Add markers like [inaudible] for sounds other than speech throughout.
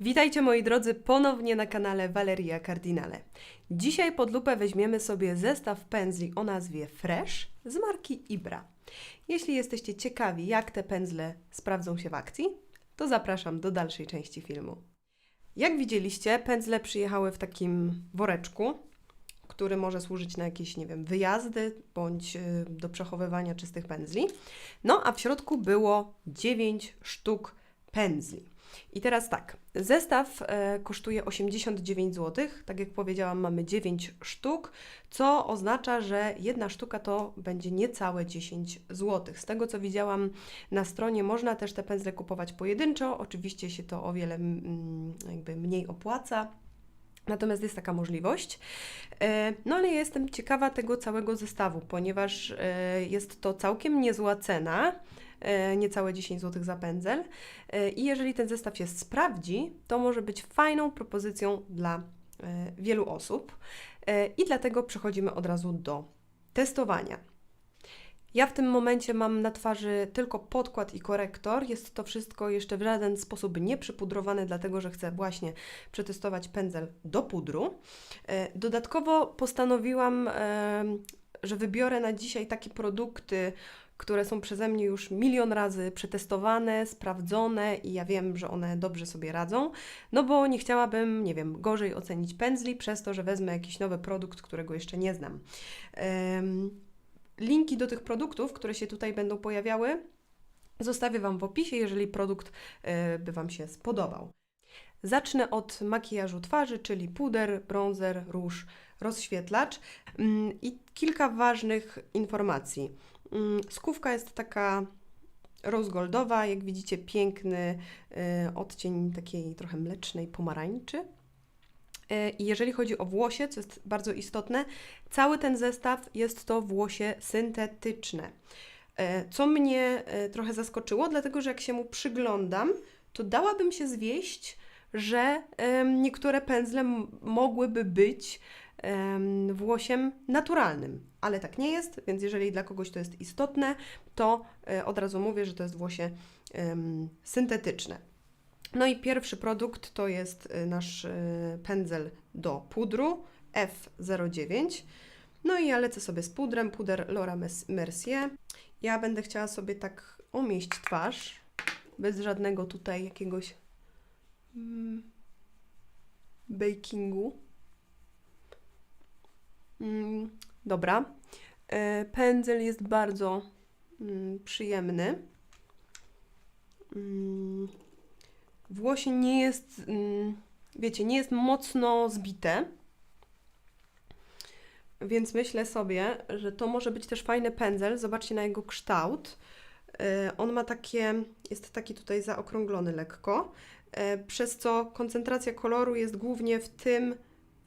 Witajcie moi drodzy ponownie na kanale Valeria Cardinale. Dzisiaj pod lupę weźmiemy sobie zestaw pędzli o nazwie Fresh z marki Ibra. Jeśli jesteście ciekawi jak te pędzle sprawdzą się w akcji, to zapraszam do dalszej części filmu. Jak widzieliście, pędzle przyjechały w takim woreczku, który może służyć na jakieś, nie wiem, wyjazdy bądź y, do przechowywania czystych pędzli. No a w środku było 9 sztuk pędzli. I teraz tak, zestaw e, kosztuje 89 zł. Tak jak powiedziałam, mamy 9 sztuk, co oznacza, że jedna sztuka to będzie niecałe 10 zł. Z tego co widziałam na stronie, można też te pędzle kupować pojedynczo. Oczywiście się to o wiele mm, jakby mniej opłaca. Natomiast jest taka możliwość. E, No ale ja jestem ciekawa tego całego zestawu, ponieważ e, jest to całkiem niezła cena, niecałe 10 zł za pędzel. E, I jeżeli ten zestaw się sprawdzi, to może być fajną propozycją dla e, wielu osób. E, I dlatego przechodzimy od razu do testowania. Ja w tym momencie mam na twarzy tylko podkład i korektor. Jest to wszystko jeszcze w żaden sposób nie przypudrowane, dlatego że chcę właśnie przetestować pędzel do pudru. E, Dodatkowo postanowiłam, e, że wybiorę na dzisiaj takie produkty, które są przeze mnie już milion razy przetestowane, sprawdzone i ja wiem, że one dobrze sobie radzą, no bo nie chciałabym, nie wiem, gorzej ocenić pędzli przez to, że wezmę jakiś nowy produkt, którego jeszcze nie znam. Linki do tych produktów, które się tutaj będą pojawiały, zostawię Wam w opisie, jeżeli produkt e, by Wam się spodobał. Zacznę od makijażu twarzy, czyli puder, bronzer, róż, rozświetlacz Mm, i kilka ważnych informacji. Mm, Skówka jest taka rozgoldowa, jak widzicie piękny e, odcień takiej trochę mlecznej pomarańczy. E, I jeżeli chodzi o włosie, co jest bardzo istotne, cały ten zestaw jest to włosie syntetyczne. E, Co mnie trochę zaskoczyło, dlatego że jak się mu przyglądam, to dałabym się zwieść, że niektóre pędzle mogłyby być włosiem naturalnym, ale tak nie jest, więc jeżeli dla kogoś to jest istotne, to e, od razu mówię, że to jest włosie syntetyczne. No i pierwszy produkt to jest y, nasz y, pędzel do pudru F09. No i ja lecę sobie z pudrem, puder Laura Mercier. Ja będę chciała sobie tak umieść twarz, bez żadnego tutaj jakiegoś mm, bakingu. Mm, dobra. E, Pędzel jest bardzo mm, przyjemny. Mm, Włosie nie jest, wiecie, nie jest mocno zbite. Więc myślę sobie, że to może być też fajny pędzel. Zobaczcie na jego kształt. E, On ma takie, jest taki tutaj zaokrąglony lekko, e, przez co koncentracja koloru jest głównie w tym,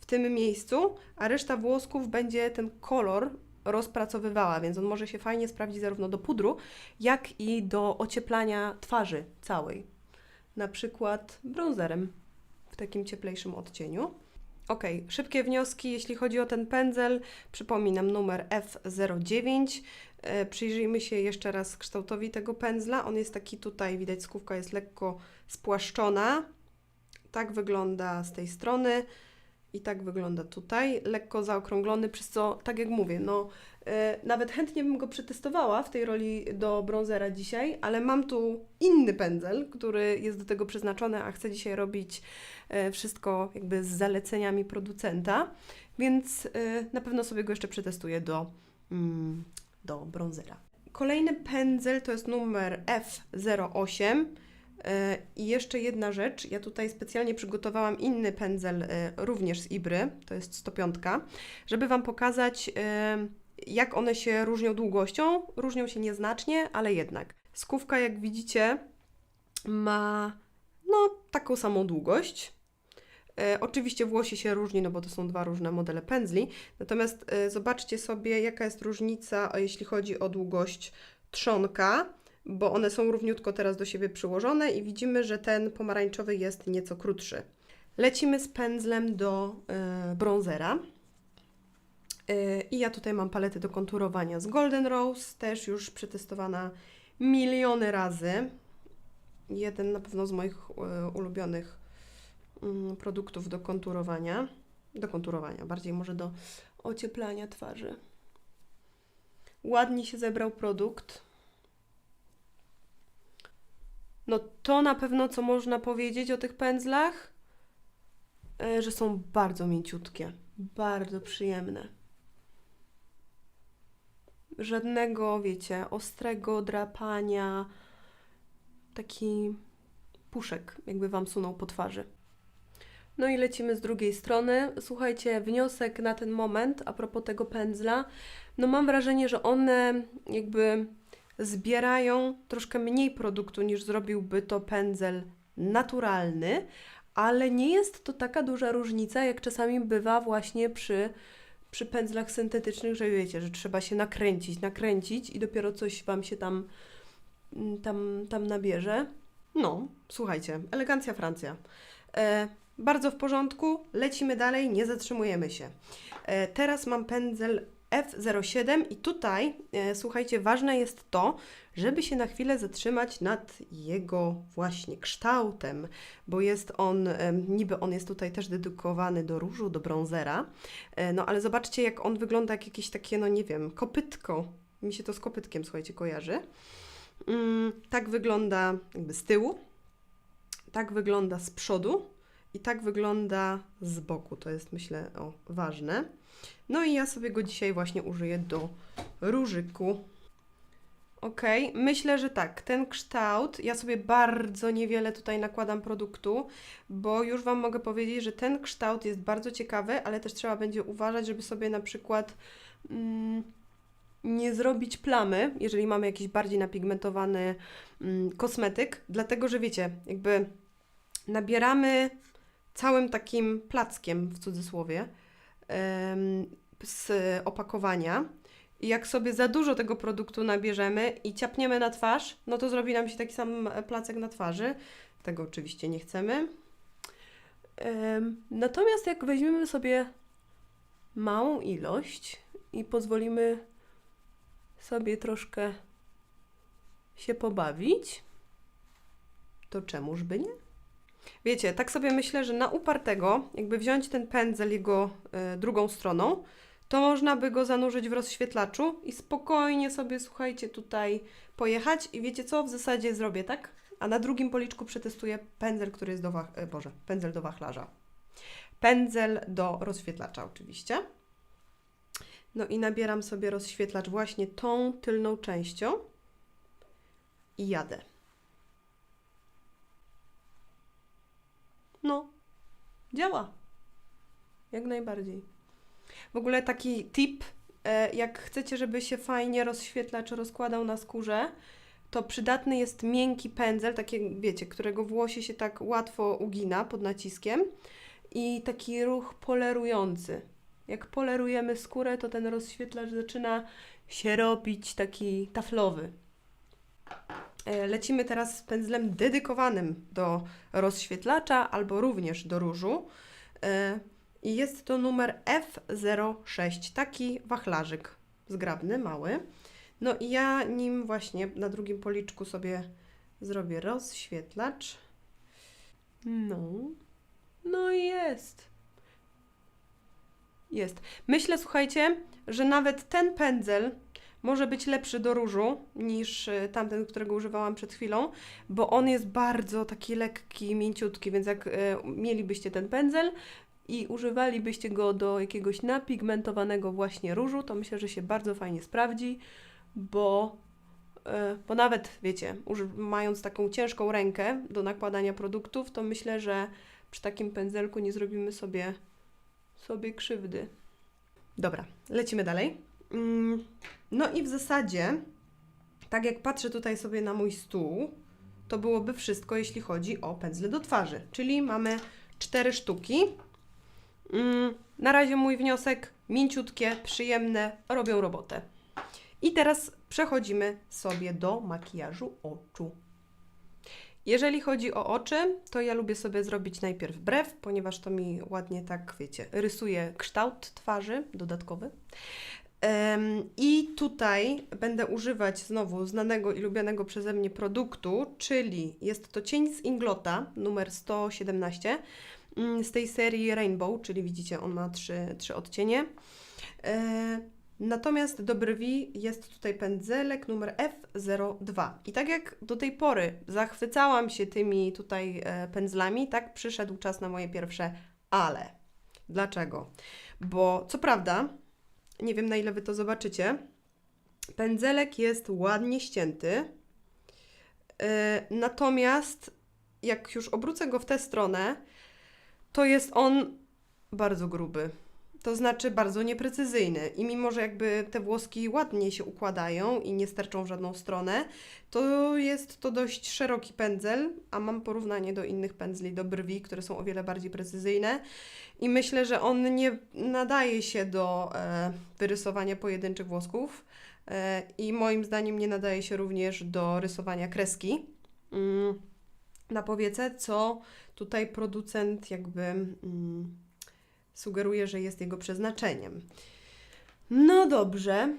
w tym miejscu, a reszta włosków będzie ten kolor rozpracowywała, więc on może się fajnie sprawdzić zarówno do pudru, jak i do ocieplania twarzy całej na przykład bronzerem w takim cieplejszym odcieniu. Ok, szybkie wnioski, jeśli chodzi o ten pędzel. Przypominam numer F09. E, przyjrzyjmy się jeszcze raz kształtowi tego pędzla. On jest taki tutaj, widać skówka jest lekko spłaszczona. Tak wygląda z tej strony i tak wygląda tutaj. Lekko zaokrąglony, przez co, tak jak mówię, no e, nawet chętnie bym go przetestowała w tej roli do bronzera dzisiaj, ale mam tu inny pędzel, który jest do tego przeznaczony, a chcę dzisiaj robić e, wszystko jakby z zaleceniami producenta, więc e, na pewno sobie go jeszcze przetestuję do, mm, do bronzera. Kolejny pędzel to jest numer F08. E, I jeszcze jedna rzecz, ja tutaj specjalnie przygotowałam inny pędzel, e, również z Ibry, to jest 105, żeby Wam pokazać, e, jak one się różnią długością. Różnią się nieznacznie, ale jednak. Skówka, jak widzicie, ma no, taką samą długość. Oczywiście włosie się różni, no bo to są dwa różne modele pędzli. Natomiast zobaczcie sobie, jaka jest różnica, jeśli chodzi o długość trzonka, bo one są równiutko teraz do siebie przyłożone i widzimy, że ten pomarańczowy jest nieco krótszy. Lecimy z pędzlem do e, bronzera. E, I ja tutaj mam paletę do konturowania z Golden Rose, też już przetestowana miliony razy. Jeden na pewno z moich e, ulubionych mm, produktów do konturowania. Do konturowania, bardziej może do ocieplania twarzy. Ładnie się zebrał produkt. No to na pewno, co można powiedzieć o tych pędzlach, e, że są bardzo mięciutkie, bardzo przyjemne. Żadnego, wiecie, ostrego drapania, taki puszek, jakby Wam sunął po twarzy. No i lecimy z drugiej strony. Słuchajcie, wniosek na ten moment a propos tego pędzla, no mam wrażenie, że one jakby zbierają troszkę mniej produktu niż zrobiłby to pędzel naturalny, ale nie jest to taka duża różnica, jak czasami bywa właśnie przy, przy pędzlach syntetycznych, że wiecie, że trzeba się nakręcić, nakręcić i dopiero coś Wam się tam, mm, tam, tam nabierze. No, słuchajcie, elegancja Francja. E, bardzo w porządku, lecimy dalej, nie zatrzymujemy się. E, teraz mam pędzel F07 i tutaj, e, słuchajcie, ważne jest to, żeby się na chwilę zatrzymać nad jego właśnie kształtem, bo jest on, e, niby on jest tutaj też dedykowany do różu, do brązera, e, no ale zobaczcie jak on wygląda jak jakieś takie, no nie wiem, kopytko. Mi się to z kopytkiem, słuchajcie, kojarzy. Mm, tak wygląda jakby z tyłu, tak wygląda z przodu i tak wygląda z boku. To jest myślę o, ważne. No i ja sobie go dzisiaj właśnie użyję do różyku. Ok, myślę, że tak, ten kształt, ja sobie bardzo niewiele tutaj nakładam produktu, bo już Wam mogę powiedzieć, że ten kształt jest bardzo ciekawy, ale też trzeba będzie uważać, żeby sobie na przykład mm, nie zrobić plamy, jeżeli mamy jakiś bardziej napigmentowany mm, kosmetyk, dlatego że wiecie, jakby nabieramy całym takim plackiem w cudzysłowie z opakowania. I jak sobie za dużo tego produktu nabierzemy i ciapniemy na twarz, no to zrobi nam się taki sam placek na twarzy. Tego oczywiście nie chcemy. Em, natomiast jak weźmiemy sobie małą ilość i pozwolimy sobie troszkę się pobawić, to czemuż by nie? Wiecie, tak sobie myślę, że na upartego, jakby wziąć ten pędzel jego e, drugą stroną, to można by go zanurzyć w rozświetlaczu i spokojnie sobie, słuchajcie, tutaj pojechać i wiecie co, w zasadzie zrobię tak, a na drugim policzku przetestuję pędzel, który jest do, wach- e, Boże, pędzel do wachlarza. Pędzel do rozświetlacza oczywiście. No i nabieram sobie rozświetlacz właśnie tą tylną częścią i jadę. No, działa. Jak najbardziej. W ogóle taki tip, e, jak chcecie, żeby się fajnie rozświetlacz rozkładał na skórze, to przydatny jest miękki pędzel, taki, wiecie, którego włosie się tak łatwo ugina pod naciskiem i taki ruch polerujący. Jak polerujemy skórę, to ten rozświetlacz zaczyna się robić taki taflowy. E, Lecimy teraz z pędzlem dedykowanym do rozświetlacza albo również do różu. E, I jest to numer F06, taki wachlarzyk zgrabny, mały. No i ja nim właśnie na drugim policzku sobie zrobię rozświetlacz. No. No i jest. Jest. Myślę, słuchajcie, że nawet ten pędzel może być lepszy do różu niż y, tamten, którego używałam przed chwilą, bo on jest bardzo taki lekki, mięciutki, więc jak y, mielibyście ten pędzel i używalibyście go do jakiegoś napigmentowanego właśnie różu, to myślę, że się bardzo fajnie sprawdzi, bo, y, bo nawet, wiecie, mając taką ciężką rękę do nakładania produktów, to myślę, że przy takim pędzelku nie zrobimy sobie, sobie krzywdy. Dobra, lecimy dalej. Mm, No i w zasadzie, tak jak patrzę tutaj sobie na mój stół, to byłoby wszystko, jeśli chodzi o pędzle do twarzy. Czyli mamy cztery sztuki. Mm, Na razie mój wniosek, mięciutkie, przyjemne, robią robotę. I teraz przechodzimy sobie do makijażu oczu. Jeżeli chodzi o oczy, to ja lubię sobie zrobić najpierw brew, ponieważ to mi ładnie tak, wiecie, rysuje kształt twarzy dodatkowy. I tutaj będę używać znowu znanego i lubianego przeze mnie produktu, czyli jest to cień z Inglota numer 117. mm, z tej serii Rainbow, czyli widzicie, on ma trzy, trzy odcienie. Natomiast do brwi jest tutaj pędzelek numer F02. I tak jak do tej pory zachwycałam się tymi tutaj e, pędzlami, tak przyszedł czas na moje pierwsze ale. Dlaczego? Bo co prawda, nie wiem na ile Wy to zobaczycie, pędzelek jest ładnie ścięty, e, natomiast jak już obrócę go w tę stronę, to jest on bardzo gruby. To znaczy bardzo nieprecyzyjny. I mimo, że jakby te włoski ładnie się układają i nie sterczą w żadną stronę, to jest to dość szeroki pędzel, a mam porównanie do innych pędzli do brwi, które są o wiele bardziej precyzyjne. I myślę, że on nie nadaje się do e, wyrysowania pojedynczych włosków. E, I moim zdaniem nie nadaje się również do rysowania kreski mm, na powiece, co tutaj producent jakby. Mm, sugeruje, że jest jego przeznaczeniem. No dobrze.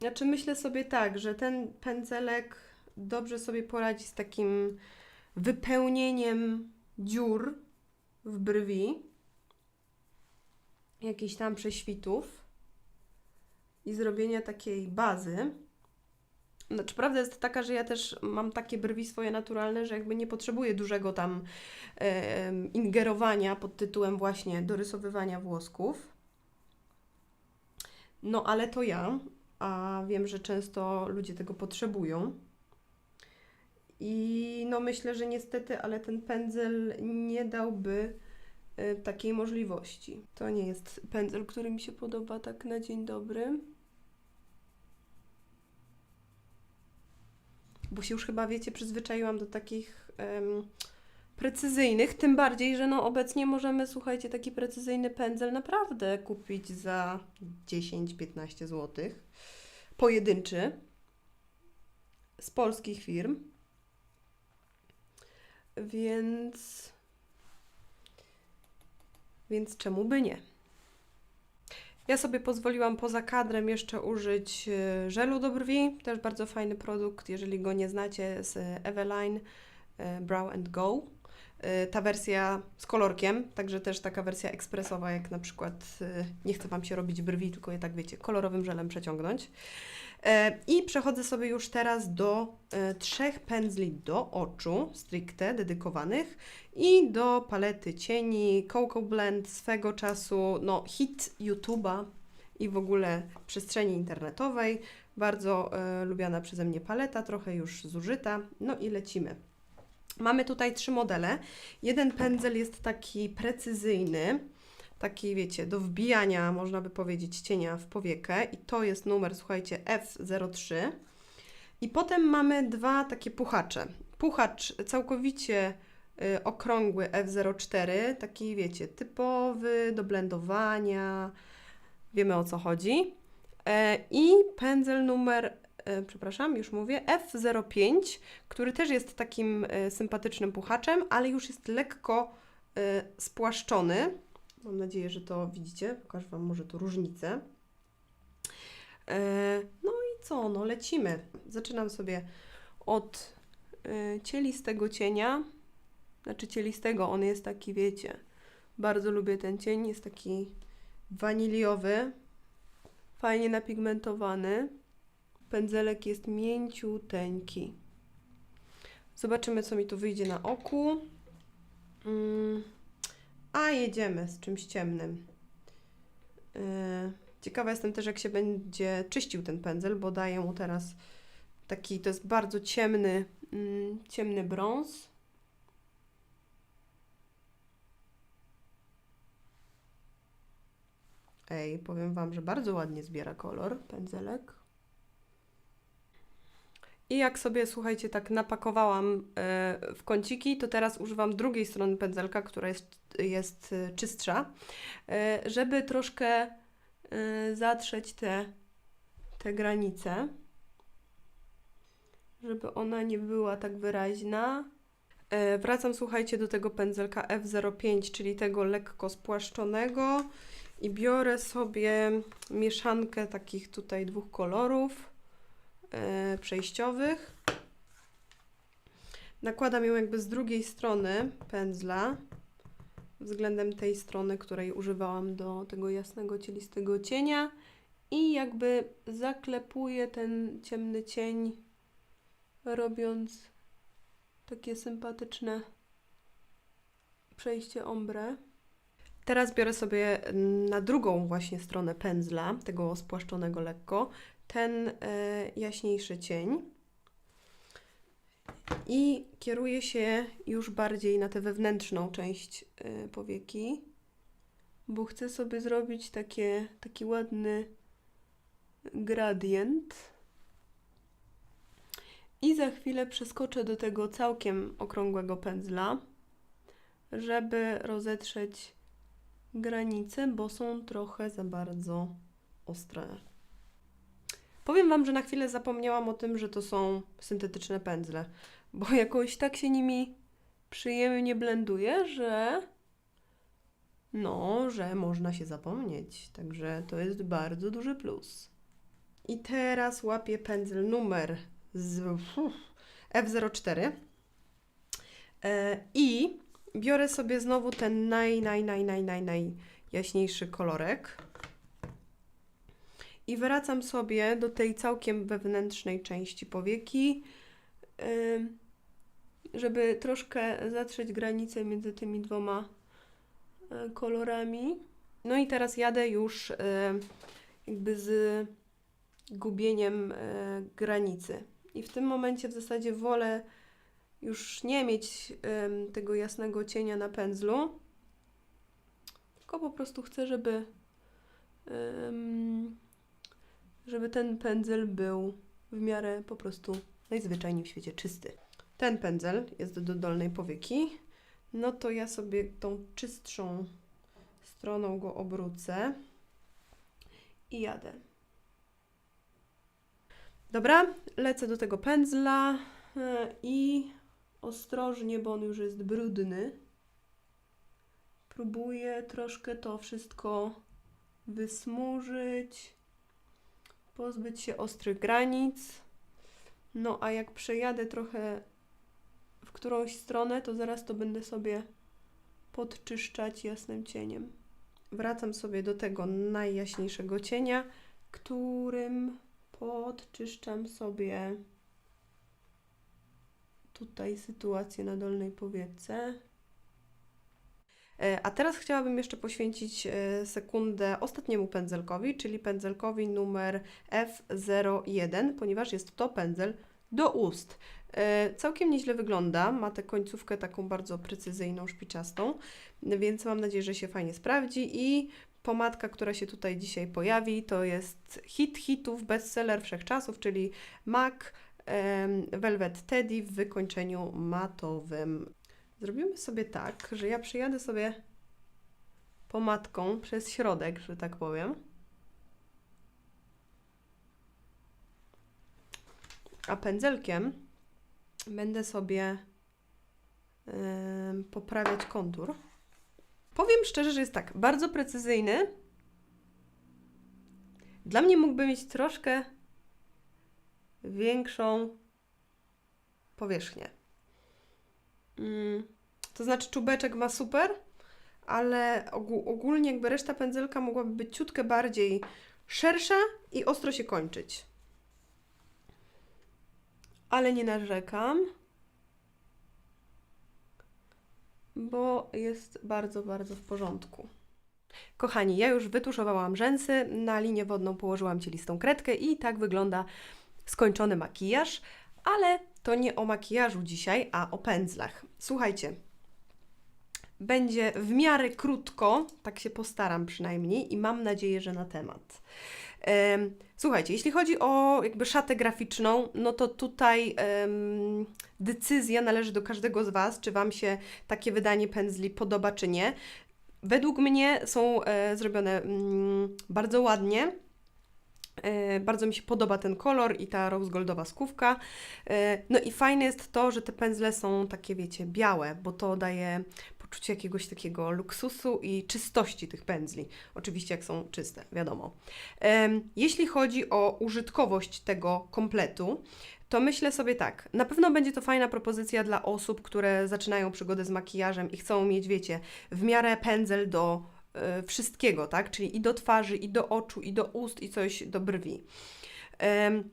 Znaczy myślę sobie tak, że ten pędzelek dobrze sobie poradzi z takim wypełnieniem dziur w brwi, jakichś tam prześwitów i zrobienia takiej bazy. Znaczy, prawda jest taka, że ja też mam takie brwi swoje naturalne, że jakby nie potrzebuję dużego tam e, ingerowania pod tytułem właśnie dorysowywania włosków. No, ale to ja, a wiem, że często ludzie tego potrzebują. I no myślę, że niestety, ale ten pędzel nie dałby takiej możliwości. To nie jest pędzel, który mi się podoba tak na dzień dobry. Bo się już chyba, wiecie, przyzwyczaiłam do takich em, precyzyjnych, tym bardziej, że no obecnie możemy, słuchajcie, taki precyzyjny pędzel naprawdę kupić za 10-15 zł. Pojedynczy z polskich firm. Więc więc czemu by nie? Ja sobie pozwoliłam poza kadrem jeszcze użyć e, żelu do brwi, też bardzo fajny produkt, jeżeli go nie znacie, z Eveline e, Brow and Go. E, ta wersja z kolorkiem, także też taka wersja ekspresowa, jak na przykład nie chce Wam się robić brwi, tylko je tak wiecie, kolorowym żelem przeciągnąć. I przechodzę sobie już teraz do trzech pędzli do oczu, stricte dedykowanych i do palety cieni Cocoa Blend swego czasu, no hit YouTube'a i w ogóle przestrzeni internetowej. Bardzo e, lubiana przeze mnie paleta, trochę już zużyta. No i lecimy. Mamy tutaj trzy modele. Jeden pędzel jest taki precyzyjny, taki wiecie, do wbijania, można by powiedzieć, cienia w powiekę i to jest numer, słuchajcie, F03. I potem mamy dwa takie puchacze. Puchacz całkowicie y, okrągły F04, taki wiecie, typowy do blendowania, wiemy o co chodzi. E, I pędzel numer, e, przepraszam, już mówię, F05, który też jest takim e, sympatycznym puchaczem, ale już jest lekko spłaszczony. Mam nadzieję, że to widzicie. Pokażę Wam może tu różnicę. E, No i co? No lecimy. Zaczynam sobie od e, cielistego cienia. Znaczy cielistego, on jest taki, wiecie, bardzo lubię ten cień, jest taki waniliowy, fajnie napigmentowany. Pędzelek jest mięciuteńki. Zobaczymy, co mi tu wyjdzie na oku. Mm. A jedziemy z czymś ciemnym. Yy, ciekawa jestem też, jak się będzie czyścił ten pędzel, bo daję mu teraz taki, to jest bardzo ciemny, mm, ciemny brąz. Ej, powiem Wam, że bardzo ładnie zbiera kolor pędzelek. I jak sobie, słuchajcie, tak napakowałam e, w kąciki, to teraz używam drugiej strony pędzelka, która jest, jest e, czystsza, e, żeby troszkę zatrzeć te, te granice, żeby ona nie była tak wyraźna. Wracam, słuchajcie, do tego pędzelka F05, czyli tego lekko spłaszczonego i biorę sobie mieszankę takich tutaj dwóch kolorów przejściowych. Nakładam ją jakby z drugiej strony pędzla względem tej strony, której używałam do tego jasnego, cielistego cienia i jakby zaklepuję ten ciemny cień, robiąc takie sympatyczne przejście ombre. Teraz biorę sobie na drugą właśnie stronę pędzla, tego spłaszczonego lekko, ten e, jaśniejszy cień i kieruję się już bardziej na tę wewnętrzną część e, powieki, bo chcę sobie zrobić takie, taki ładny gradient. I za chwilę przeskoczę do tego całkiem okrągłego pędzla, żeby rozetrzeć granice, bo są trochę za bardzo ostre. Powiem Wam, że na chwilę zapomniałam o tym, że to są syntetyczne pędzle, bo [laughs] jakoś tak się nimi przyjemnie blenduje, że no, że można się zapomnieć. Także to jest bardzo duży plus. I teraz łapię pędzel numer z uf, F04 e, i biorę sobie znowu ten naj, naj, naj, naj, naj, najjaśniejszy kolorek i wracam sobie do tej całkiem wewnętrznej części powieki, żeby troszkę zatrzeć granicę między tymi dwoma e, kolorami. No i teraz jadę już e, jakby z gubieniem e, granicy. I w tym momencie w zasadzie wolę już nie mieć tego jasnego cienia na pędzlu, tylko po prostu chcę, żeby żeby ten pędzel był w miarę po prostu najzwyczajniej w świecie czysty. Ten pędzel jest do dolnej powieki, no to ja sobie tą czystszą stroną go obrócę i jadę. Dobra, lecę do tego pędzla e, i ostrożnie, bo on już jest brudny, próbuję troszkę to wszystko wysmużyć pozbyć się ostrych granic. No a jak przejadę trochę w którąś stronę, to zaraz to będę sobie podczyszczać jasnym cieniem. Wracam sobie do tego najjaśniejszego cienia, którym podczyszczam sobie tutaj sytuację na dolnej powiece. E, A teraz chciałabym jeszcze poświęcić e, sekundę ostatniemu pędzelkowi, czyli pędzelkowi numer F01, ponieważ jest to pędzel do ust. E, Całkiem nieźle wygląda, ma tę końcówkę taką bardzo precyzyjną, szpiczastą, więc mam nadzieję, że się fajnie sprawdzi i pomadka, która się tutaj dzisiaj pojawi, to jest hit hitów, bestseller wszechczasów, czyli MAC Velvet Teddy w wykończeniu matowym. Zrobimy sobie tak, że ja przyjadę sobie pomadką przez środek, że tak powiem. A pędzelkiem będę sobie em, poprawiać kontur. Powiem szczerze, że jest tak, bardzo precyzyjny. Dla mnie mógłby mieć troszkę większą powierzchnię. Mm, to znaczy czubeczek ma super, ale ogó- ogólnie jakby reszta pędzelka mogłaby być ciutkę bardziej szersza i ostro się kończyć. Ale nie narzekam, bo jest bardzo, bardzo w porządku. Kochani, ja już wytuszowałam rzęsy, na linię wodną położyłam cielistą kredkę i tak wygląda skończony makijaż, ale to nie o makijażu dzisiaj, a o pędzlach. Słuchajcie, będzie w miarę krótko, tak się postaram przynajmniej i mam nadzieję, że na temat. Em, Słuchajcie, jeśli chodzi o jakby szatę graficzną, no to tutaj em, decyzja należy do każdego z Was, czy Wam się takie wydanie pędzli podoba, czy nie. Według mnie są e, zrobione mm, bardzo ładnie. E, Bardzo mi się podoba ten kolor i ta rose goldowa skówka. E, No i fajne jest to, że te pędzle są takie, wiecie, białe, bo to daje poczucie jakiegoś takiego luksusu i czystości tych pędzli. Oczywiście jak są czyste, wiadomo. Em, Jeśli chodzi o użytkowość tego kompletu, to myślę sobie tak, na pewno będzie to fajna propozycja dla osób, które zaczynają przygodę z makijażem i chcą mieć, wiecie, w miarę pędzel do e, wszystkiego, tak? Czyli i do twarzy, i do oczu, i do ust, i coś do brwi.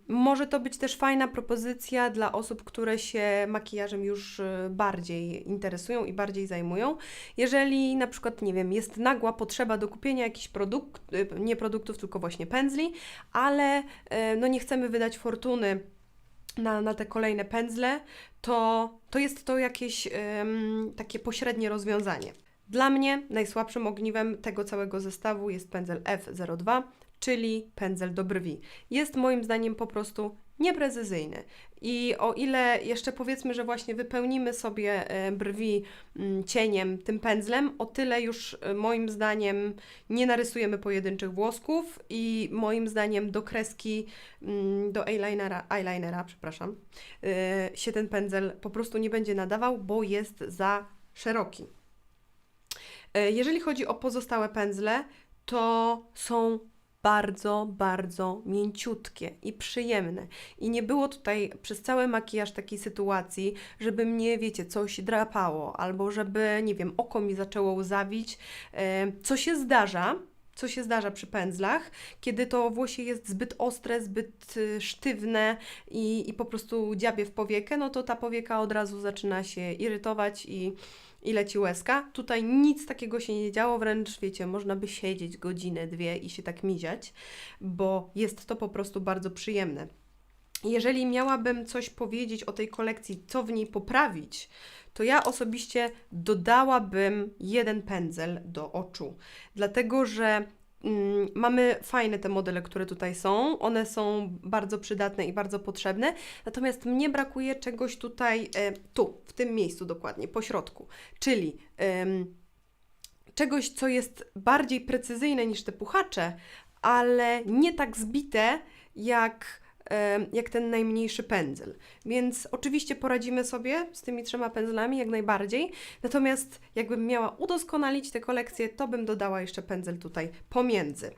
Może to być też fajna propozycja dla osób, które się makijażem już e, bardziej interesują i bardziej zajmują. Jeżeli na przykład, nie wiem, jest nagła potrzeba do kupienia jakichś produktów, nie produktów, tylko właśnie pędzli, ale e, no nie chcemy wydać fortuny na, na te kolejne pędzle, to, to jest to jakieś em, takie pośrednie rozwiązanie. Dla mnie najsłabszym ogniwem tego całego zestawu jest pędzel F02, czyli pędzel do brwi. Jest moim zdaniem po prostu nieprecyzyjny. I o ile jeszcze powiedzmy, że właśnie wypełnimy sobie e, brwi mm, cieniem tym pędzlem, o tyle już e, moim zdaniem nie narysujemy pojedynczych włosków i moim zdaniem do kreski, mm, do eyelinera, eyelinera przepraszam, e, się ten pędzel po prostu nie będzie nadawał, bo jest za szeroki. E, Jeżeli chodzi o pozostałe pędzle, to są bardzo, bardzo mięciutkie i przyjemne. I nie było tutaj przez cały makijaż takiej sytuacji, żeby mnie, wiecie, coś drapało, albo żeby, nie wiem, oko mi zaczęło łzawić, e, co się zdarza, co się zdarza przy pędzlach, kiedy to włosie jest zbyt ostre, zbyt y, sztywne i, i po prostu dziabie w powiekę, no to ta powieka od razu zaczyna się irytować i, i leci łezka. Tutaj nic takiego się nie działo, wręcz wiecie, można by siedzieć godzinę, dwie i się tak miziać, bo jest to po prostu bardzo przyjemne. Jeżeli miałabym coś powiedzieć o tej kolekcji, co w niej poprawić, to ja osobiście dodałabym jeden pędzel do oczu, dlatego że mamy fajne te modele, które tutaj są, one są bardzo przydatne i bardzo potrzebne, natomiast mnie brakuje czegoś tutaj, e, tu, w tym miejscu dokładnie, po środku, czyli czegoś, co jest bardziej precyzyjne niż te puchacze, ale nie tak zbite jak, jak ten najmniejszy pędzel. Więc oczywiście poradzimy sobie z tymi trzema pędzlami jak najbardziej. Natomiast jakbym miała udoskonalić tę kolekcję, to bym dodała jeszcze pędzel tutaj pomiędzy.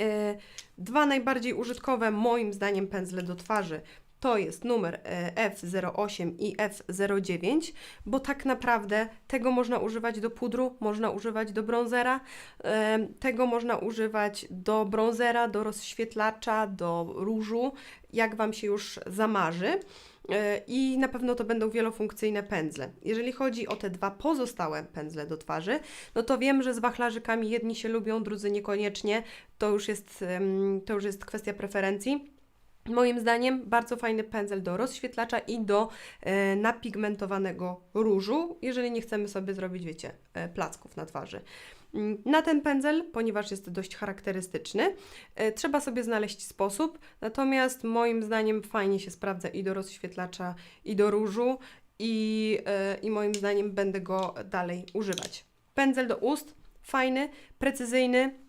E, Dwa najbardziej użytkowe moim zdaniem pędzle do twarzy to jest numer e, F08 i F09, bo tak naprawdę tego można używać do pudru, można używać do bronzera, tego można używać do bronzera, do rozświetlacza, do różu, jak Wam się już zamarzy. E, I na pewno to będą wielofunkcyjne pędzle. Jeżeli chodzi o te dwa pozostałe pędzle do twarzy, no to wiem, że z wachlarzykami jedni się lubią, drudzy niekoniecznie. To już jest, to już jest kwestia preferencji. Moim zdaniem bardzo fajny pędzel do rozświetlacza i do e, napigmentowanego różu, jeżeli nie chcemy sobie zrobić, wiecie, e, placków na twarzy. Mm, Na ten pędzel, ponieważ jest dość charakterystyczny, e, trzeba sobie znaleźć sposób, natomiast moim zdaniem fajnie się sprawdza i do rozświetlacza, i do różu, i, e, i moim zdaniem będę go dalej używać. Pędzel do ust, fajny, precyzyjny,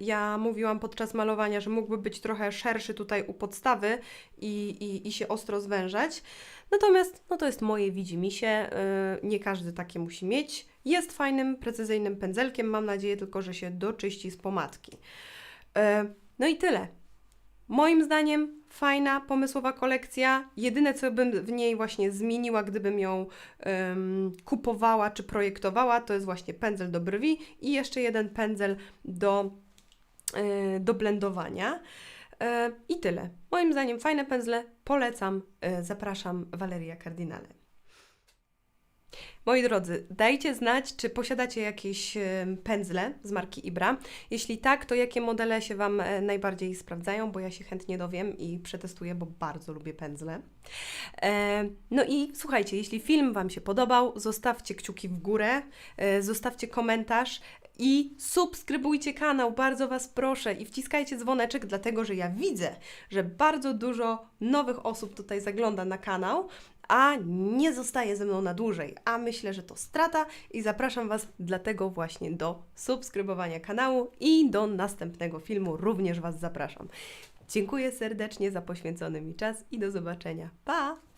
Ja mówiłam podczas malowania, że mógłby być trochę szerszy tutaj u podstawy i, i, i się ostro zwężać. Natomiast no to jest moje widzimisię, e, nie każdy takie musi mieć. Jest fajnym, precyzyjnym pędzelkiem, mam nadzieję tylko, że się doczyści z pomadki. E, No i tyle. Moim zdaniem fajna, pomysłowa kolekcja. Jedyne, co bym w niej właśnie zmieniła, gdybym ją em, kupowała czy projektowała, to jest właśnie pędzel do brwi i jeszcze jeden pędzel do, e, do blendowania. E, I tyle. Moim zdaniem fajne pędzle, polecam, e, zapraszam Valeria Cardinale. Moi drodzy, dajcie znać, czy posiadacie jakieś em, pędzle z marki Ibra. Jeśli tak, to jakie modele się Wam e, najbardziej sprawdzają, bo ja się chętnie dowiem i przetestuję, bo bardzo lubię pędzle. E, No i słuchajcie, jeśli film Wam się podobał, zostawcie kciuki w górę, e, zostawcie komentarz i subskrybujcie kanał, bardzo Was proszę i wciskajcie dzwoneczek, dlatego że ja widzę, że bardzo dużo nowych osób tutaj zagląda na kanał, a nie zostaje ze mną na dłużej, a myślę, że to strata i zapraszam Was dlatego właśnie do subskrybowania kanału i do następnego filmu również Was zapraszam. Dziękuję serdecznie za poświęcony mi czas i do zobaczenia. Pa!